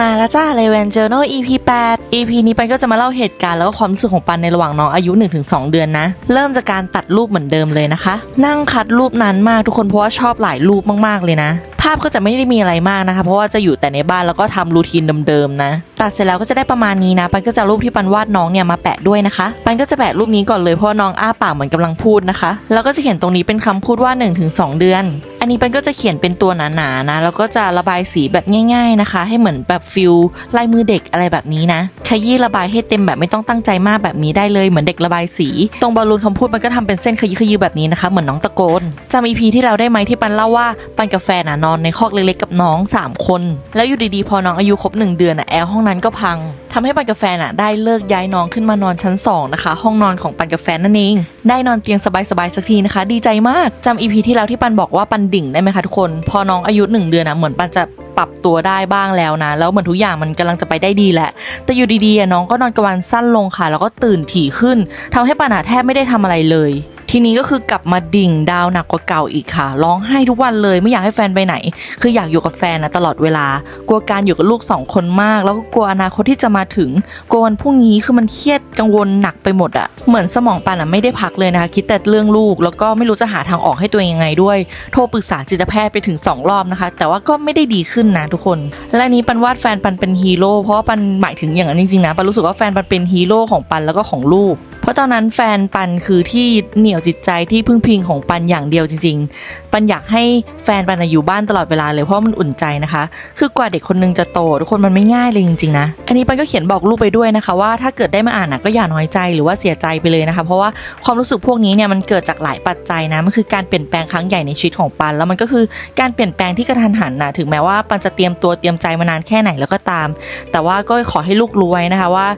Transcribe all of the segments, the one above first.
มาแล้วจ้าเลเวนเจอร์โน EP 8 EP นี้ปันก็จะมาเล่าเหตุการณ์แล้วก็ความรู้สึกของปันในระหว่างน้องอายุ 1-2 เดือนนะ เริ่มจากการตัดรูปเหมือนเดิมเลยนะคะ นั่งคัดรูปนั้นมากทุกคนเพราะว่าชอบหลายรูปมากๆเลยนะ ภาพก็จะไม่ได้มีอะไรมากนะคะ เพราะว่าจะอยู่แต่ในบ้านแล้วก็ทำรูทีนเดิมๆนะ ตัดเสร็จแล้วก็จะได้ประมาณนี้นะ ปันก็จะรูปที่ปันวาดน้องเนี่ยมาแปะด้วยนะคะ ปันก็จะแปะรูปนี้ก่อนเลยเพราะน้องอ้าปากเหมือนกำลังพูดนะคะ แล้วก็จะเขียนตรงนี้เป็นคำพูดว่า 1-2 เดือน อันนี้ปันก็จะเขียนเป็นตัวหนาๆนะ แล้วก็จะระบายสีแบบง่าย ๆนะคะ ให้เหมือนแบบฟิลลายมือเด็กอะไรแบบนี้นะ ขยี้ระบายให้เต็มแบบไม่ต้องตั้งใจมากแบบนี้ได้เลยเหมือนเด็กระบายสี ตรงบอลลูนคำพูดมันก็ทำเป็นเส้นขยี้ขยี้แบบนี้นะคะ เหมือนน้องตะโกนจำอีพีที่เราได้ไหมที่ปันเล่าว่าปันกับแฟนน่ะนอนในคอกเล็กๆกับน้องสามคน แล้วอยู่ดีๆพอน้องอายุครบหนึ่งเดือนอะแอร์ห้องนันก็พังทำให้ปันกับแฟนอะได้เลิกย้ายน้องขึ้นมานอนชั้นสองนะคะ ห้องนอนของปันกับแฟนนั่นเอง ได้นอนเตียงสบายๆสักทีนะคะ ดีใจมากจำอีพีที่แล้วที่ปันบอกว่าปันดิ่งได้ไหมคะทุกคน พอน้องอายุหนึ่งเดือนอะเหมือนปันจะปรับตัวได้บ้างแล้วนะ แล้วเหมือนทุกอย่างมันกำลังจะไปได้ดีแหละ แต่อยู่ดีๆน้องก็นอนกลางวันสั้นลงค่ะ แล้วก็ตื่นถี่ขึ้นทำให้ปันอะแทบไม่ได้ทำอะไรเลย ทีนี้ก็คือกลับมาดิ่งดาวหนักกว่าเก่าอีกค่ะ ร้องไห้ทุกวันเลยไม่อยากให้แฟนไปไหน คืออยากอยู่กับแฟนนะตลอดเวลา กลัวการอยู่กับลูกสองคนมาก แล้วก็กลัวอนาคตที่จะมาถึงกลัววันพรุ่งนี้คือมันเครียดกังวลหนักไปหมดอะเหมือนสมองปันอะไม่ได้พักเลยนะคะ คิดแต่เรื่องลูก แล้วก็ไม่รู้จะหาทางออกให้ตัวเองยังไงด้วย โทรปรึกษาจิตแพทย์ไปถึงสองรอบนะคะ แต่ว่าก็ไม่ได้ดีขึ้นนะทุกคน และนี้ปันวาดแฟนปันเป็นฮีโร่เพราะว่าปันหมายถึงอย่างนั้นจริงๆนะปันรู้สึกว่าแฟนปันเป็นฮีโร่ของปันแล้วก็ของลูก เพราะตอนนั้นแฟนปันคือที่เหนี่ยวจิตใจที่พึ่งพิงของปันอย่างเดียวจริง ๆ ปันอยากให้แฟนปันอะอยู่บ้านตลอดเวลาเลยเพราะมันอุ่นใจนะคะ คือกว่าเด็กคนนึงจะโตทุกคนมันไม่ง่ายเลยจริงๆนะ อันนี้ปันก็เขียนบอกลูกไปด้วยนะคะ ว่าถ้าเกิดได้มาอ่านนะก็อย่าน้อยใจหรือว่าเสียใจไปเลยนะคะ เพราะว่าความรู้สึกพวกนี้เนี่ยมันเกิดจากหลายปัจจัยนะมันคือการเปลี่ยนแปลงครั้งใหญ่ในชีวิตของปัน แล้วมันก็คือการเปลี่ยนแปลงที่กระทันหันนะถึงแม้ว่าปันจะเตรียมตัวเตรียมใจมานานแค่ไหนแล้วก็ตาม แต่ว่าก็ขอให้ลูกรู้ไว้นะคะว่า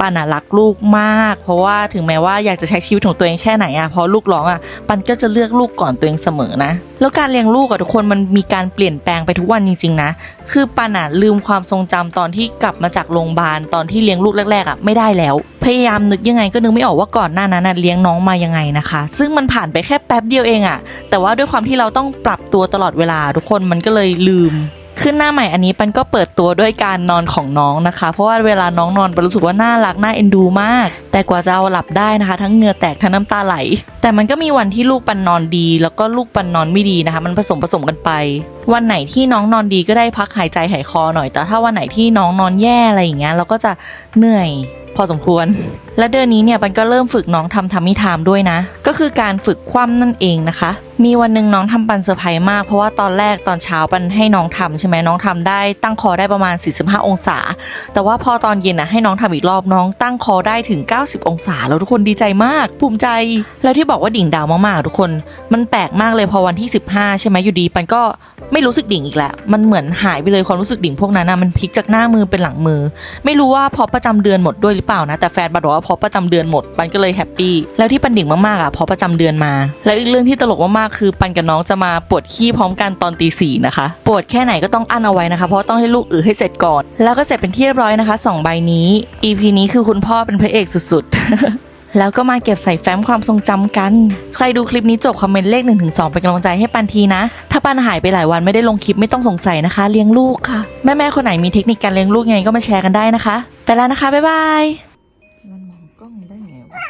ปันอะรักลูกมาก เพราะว่าถึงแม้ว่าอยากจะใช้ชีวิตของตัวเองแค่ไหนอะพอลูกร้องอะปันก็จะเลือกลูกก่อนตัวเองเสมอนะ แล้วการเลี้ยงลูกอะทุกคนมันมีการเปลี่ยนแปลงไปทุกวันจริงๆนะ คือปันอะลืมความทรงจำตอนที่กลับมาจากโรงพยาบาลตอนที่เลี้ยงลูกแรกๆอะไม่ได้แล้ว พยายามนึกยังไงก็นึกไม่ออกว่าก่อนหน้านั้นอะเลี้ยงน้องมายังไงนะคะ ซึ่งมันผ่านไปแค่แป๊บเดียวเองอะแต่ว่าด้วยความที่เราต้องปรับตัวตลอดเวลาทุกคนมันก็เลยลืม ขึ้นหน้าใหม่อันนี้ปันก็เปิดตัวด้วยการนอนของน้องนะคะ เพราะว่าเวลาน้องนอนปันรู้สึกว่าน่ารักน่าเอ็นดูมาก แต่กว่าจะเอาหลับได้นะคะ ทั้งเหงื่อแตกทั้งน้ำตาไหล แต่มันก็มีวันที่ลูกปันนอนดี แล้วก็ลูกปันนอนไม่ดีนะคะ มันผสมผสมกันไป วันไหนที่น้องนอนดีก็ได้พักหายใจหายคอหน่อย แต่ถ้าวันไหนที่น้องนอนแย่อะไรอย่างเงี้ยเราก็จะเหนื่อยพอสมควร และเดือนนี้เนี่ยปันก็เริ่มฝึกน้องทำทำมิทามด้วยนะ ก็คือการฝึกคว่ำนั่นเองนะคะ มีวันหนึ่งน้องทำปันเซอร์ไพรส์มาก เพราะว่าตอนแรกตอนเช้าปันให้น้องทำใช่ไหมน้องทำได้ตั้งคอได้ประมาณ 45 องศา แต่ว่าพอตอนเย็นอะให้น้องทำอีกรอบน้องตั้งคอได้ถึง 90 องศา แล้วทุกคนดีใจมาก ภูมิใจ แล้วที่บอกว่าดิ่งดาวมากๆ ทุกคน มันแปลกมากเลยพอวันที่ 15 ใช่ไหมอยู่ดีปันก็ไม่รู้สึกดิ่งอีกแล้ว มันเหมือนหายไปเลยความรู้สึกดิ่งพวกนั้นนะมันพลิกจากหน้ามือเป็นหลังมือ ไม่รู้ว่าพอประจำเดือนหมดด้วยหรือเปล่านะ แต่แฟนบอกว่าพอประจำเดือนหมดปันก็เลยแฮปปี้แล้วที่ปันดิ่งมากๆอะพอประจำเดือนมา แล้วอีกเรื่องที่ตลกมากๆคือปันกับน้องจะมาปวดขี้พร้อมกันตอนตีสี่นะคะปวดแค่ไหนก็ต้องอั้นเอาไว้นะคะ เพราะต้องให้ลูกอือให้เสร็จก่อน แล้วก็เสร็จเป็นที่เรียบร้อยนะคะสองใบนี้ EP นี้คือคุณพ่อเป็นพระเอกสุดๆแล้วก็มาเก็บใส่แฟ้มความทรงจำกัน ใครดูคลิปนี้จบคอมเมนต์เลข1นถึงสเป็นกำลังใจให้ปันทีนะ ถ้าปันหายไปหลายวันไม่ได้ลงคลิปไม่ต้องสงสัยนะคะ เลี้ยงลูกค่ะ แม่ ๆ คนไหนมีเทคนิคการเลี้ยงลูกยังไงก็มาแชร์กันได้นะคะ ไปแล้วนะคะ บ๊ายบาย มันมองกล้องได้ไงวะ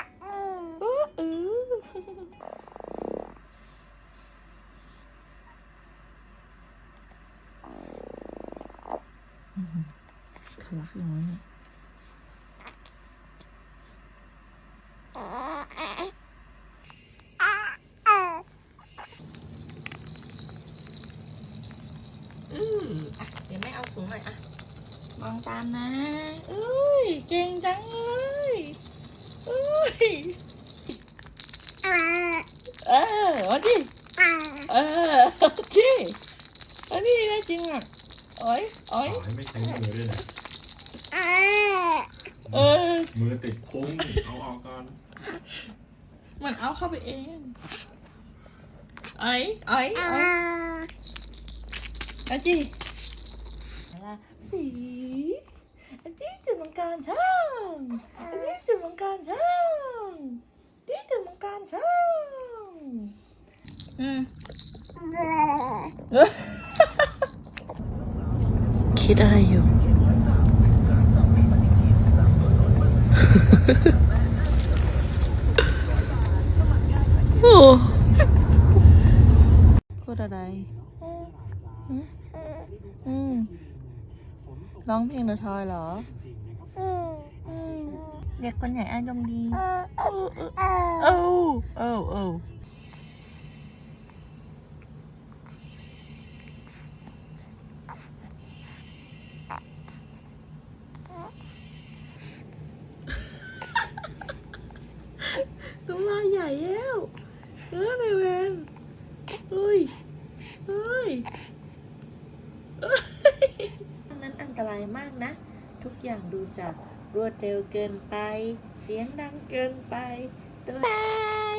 ทะ ลักอย่างนี้อืออะเดี๋ยวแม่เอาสูงหน่อยอะ มองตามนะอุ้ย เก่งจังเลยอุ้ย เออมาดิ เออโอเคอันนี้ได้จริงอะโอ้ยโอ้ย ขอให้ไม่ใช้มือด้วยนะ เออ มือติดพุงเอาออกก่อน มันเอาเข้าไปเอง ไอ้ไอ้ไอ้อาจีสีอาจีจุดมังการช่างอาจีจุดมังการช่างอาจีจุดมังการช่างอืมคิดอะไรอยู่ โอ้พูดอะไรอืมอืมร้องเพลงเดอะทอยเหรออืมเด็กคนใหญ่อารมณ์ดี เอ้าเอ้าเอ้าน้ำลาย ใหญ่แล้วเออในเวนเฮ้ยเฮ้ยอันนั้นอันตรายมากนะ ทุกอย่างดูจะรวดเร็วเกินไป เสียงดังเกินไปตัวบาย